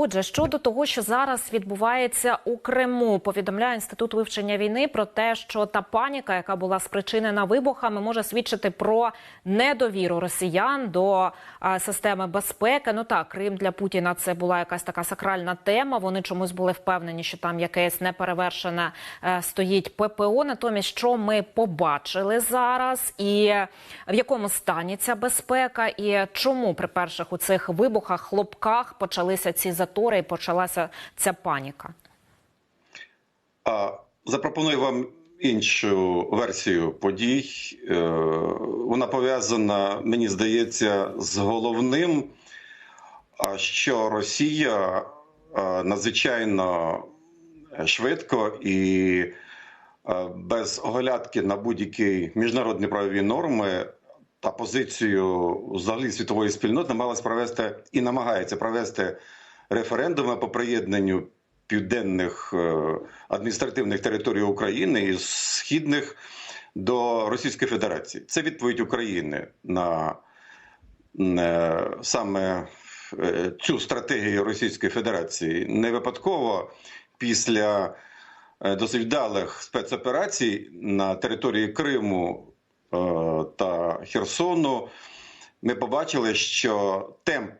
Отже, щодо того, що зараз відбувається у Криму, повідомляє інститут вивчення війни про те, що та паніка, яка була спричинена вибухами, може свідчити про недовіру росіян до системи безпеки. Ну так, Крим для Путіна це була якась така сакральна тема. Вони чомусь були впевнені, що там якесь неперевершене е, стоїть ППО. Натомість, що ми побачили зараз, і в якому стані ця безпека, і чому при перших у цих вибухах, хлопках почалися ці затори і почалася ця паніка? А запропоную вам іншу версію подій. Е, Вона пов'язана, мені здається, з головним, що Росія надзвичайно швидко і без оглядки на будь-які міжнародні правові норми та позицію взагалі світової спільноти намагалась провести і намагається провести референдуми по приєднанню південних е, адміністративних територій України і східних до Російської Федерації. Це відповідь України на е, саме е, цю стратегію Російської Федерації. Не випадково після досить вдалих спецоперацій на території Криму та Херсону. Ми побачили, що темп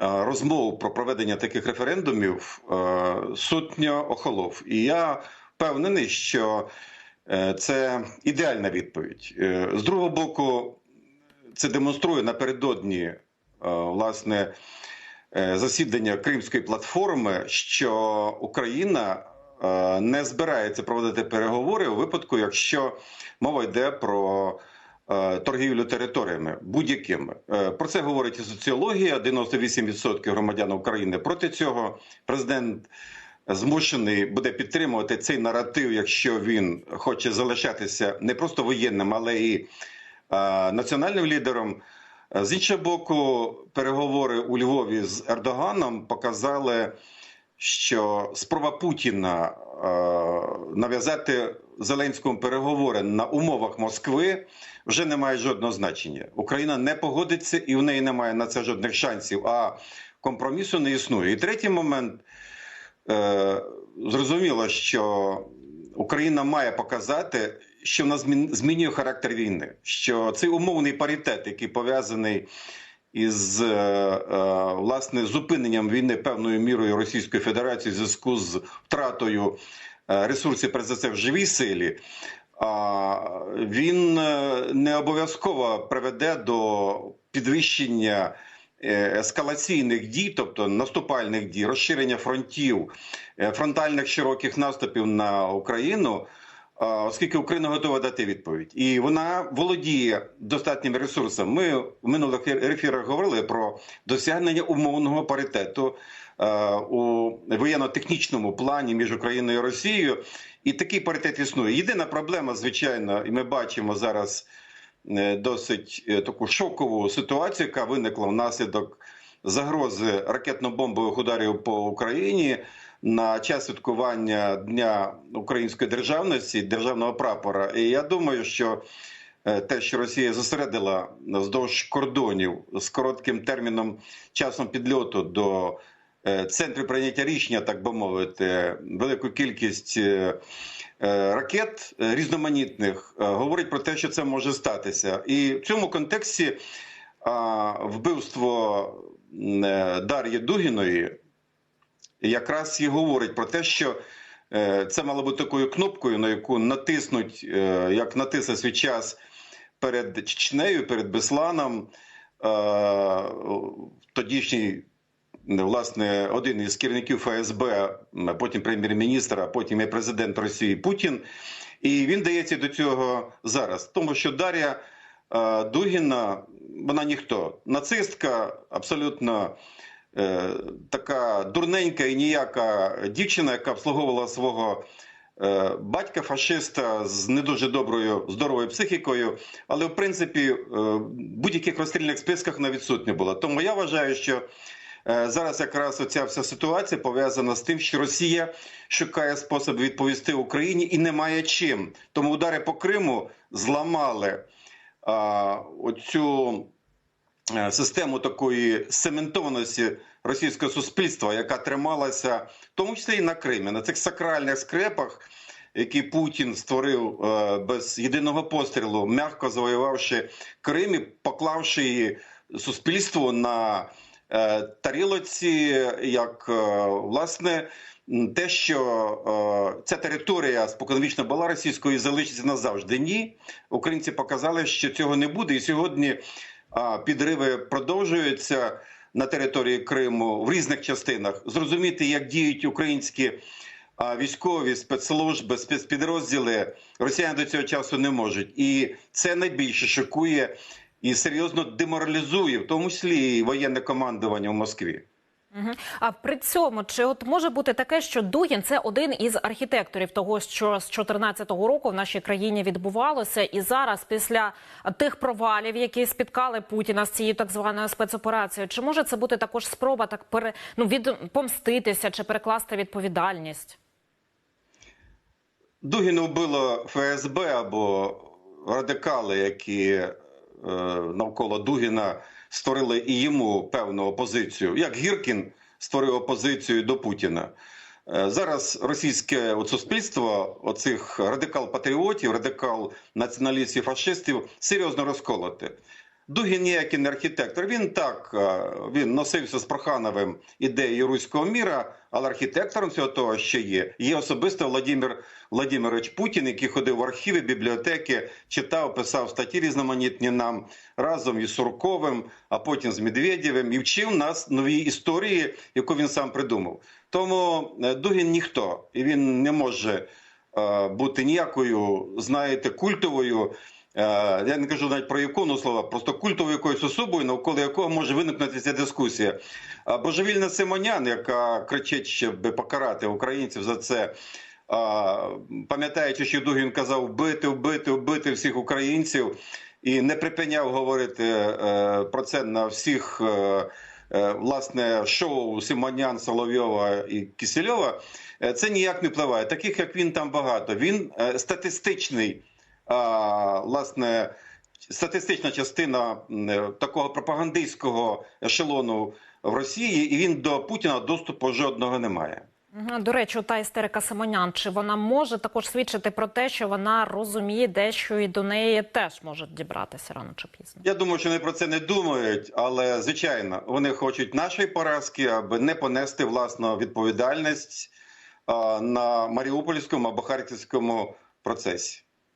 розмов про проведення таких референдумів е, сутньо охолов. І я впевнений, що е, це ідеальна відповідь. Е, З другого боку, це демонструє напередодні е, власне е, засідання Кримської платформи, що Україна е, не збирається проводити переговори у випадку, якщо мова йде про е, торгівлю територіями будь-якими. Е, Про це говорить і соціологія. 98% громадян України проти цього. Президент змушений буде підтримувати цей наратив, якщо він хоче залишатися не просто воєнним, але і е, національним лідером. Е, З іншого боку, переговори у Львові з Ердоганом показали, що спроба Путіна е, нав'язати Зеленському переговори на умовах Москви вже не має жодного значення. Україна не погодиться і в неї немає на це жодних шансів. А компромісу не існує. І третій момент е, зрозуміло, що Україна має показати, що вона змін- змінює характер війни, що цей умовний паритет, який пов'язаний із е, е, власне зупиненням війни певною мірою Російської Федерації в зв'язку з втратою е, ресурсів, перш це в живій силі. А він не обов'язково приведе до підвищення ескалаційних дій, тобто наступальних дій, розширення фронтів, фронтальних широких наступів на Україну. Оскільки Україна готова дати відповідь, і вона володіє достатніми ресурсами. Ми в минулих ефірах говорили про досягнення умовного паритету е, у воєнно-технічному плані між Україною і Росією, і такий паритет існує. Єдина проблема, звичайно, і ми бачимо зараз е, досить е, таку шокову ситуацію, яка виникла внаслідок загрози ракетно-бомбових ударів по Україні на час святкування Дня української державності, державного прапора. І я думаю, що е, те, що Росія зосередила вздовж кордонів з коротким терміном часом підльоту до е, центрів прийняття рішення, так би мовити, велику кількість е, ракет різноманітних, говорить про те, що це може статися. І в цьому контексті вбивство е, Дар'ї Дугіної якраз і говорить про те, що е, це мало бути такою кнопкою, на яку натиснуть, е, як натисли свій час перед Чечнею, перед Бесланом, тодішній. Власне, один із керівників ФСБ, потім прем'єр-міністр, а потім і президент Росії Путін. І він дається до цього зараз, тому що Дар'я Дугіна, вона ніхто, нацистка, абсолютно е, така дурненька і ніяка дівчина, яка обслуговувала свого е, батька фашиста з не дуже доброю здоровою психікою, але в принципі е, в будь-яких розстрільних списках вона відсутня була. Тому я вважаю, що е, зараз якраз оця вся ситуація пов'язана з тим, що Росія шукає спосіб відповісти Україні і немає чим. Тому удари по Криму зламали оцю е, систему такої сементованості російського суспільства, яка трималася, в тому числі і на Кримі, на цих сакральних скрепах, які Путін створив е, без єдиного пострілу, м'яко завоювавши Крим і поклавши її суспільству на тарілоці, як е, власне. Те, що е, ця територія споконвічно була російською залишиться назавжди. Ні, українці показали, що цього не буде. І сьогодні підриви продовжуються на території Криму в різних частинах. Зрозуміти, як діють українські а, військові спецслужби, спецпідрозділи, росіяни до цього часу не можуть. І це найбільше шокує і серйозно деморалізує, в тому числі і воєнне командування в Москві. А при цьому чи от може бути таке, що Дугін це один із архітекторів того, що з 2014 року в нашій країні відбувалося, і зараз, після тих провалів, які спіткали Путіна з цією так званою спецоперацією, чи може це бути також спроба так пере ну від помститися чи перекласти відповідальність? Дугіна вбило ФСБ або радикали, які навколо Дугіна створили і йому певну опозицію, як Гіркін створив опозицію до Путіна. Е, Зараз російське от суспільство, оцих радикал-патріотів, радикал-націоналістів, фашистів серйозно розколоте. Дугін ніякий не архітектор. Він так е, він носився з Прохановим ідеєю руського міра, але архітектором всього того, що є, є особисто Владимир Владимирович Путін, який ходив в архіви, бібліотеки, читав, писав статті різноманітні нам разом із Сурковим, а потім з Медведєвим, і вчив нас новій історії, яку він сам придумав. Тому е, Дугін ніхто, і він не може е, бути ніякою, знаєте, культовою. Е, Я не кажу навіть про ікону слова, просто культовою якоюсь особою, навколо якого може виникнути ця дискусія. Божевільна Симонян, яка кричить, щоб покарати українців за це, пам'ятаючи, що Дугін казав вбити, вбити, вбити всіх українців, і не припиняв говорити е, про це на всіх. е, е, Власне, шоу Симонян, Соловйова і Кисельова, е, це ніяк не впливає. Таких як він там багато. Він е, статистичний власне, статистична частина е, такого пропагандистського ешелону в Росії, і він до Путіна доступу жодного не має. До речі, та істерика Симонян, чи вона може також свідчити про те, що вона розуміє дещо і до неї теж може дібратися рано чи пізно? Я думаю, що вони про це не думають, але звичайно, вони хочуть нашої поразки, аби не понести власну відповідальність на Маріупольському або Харківському процесі.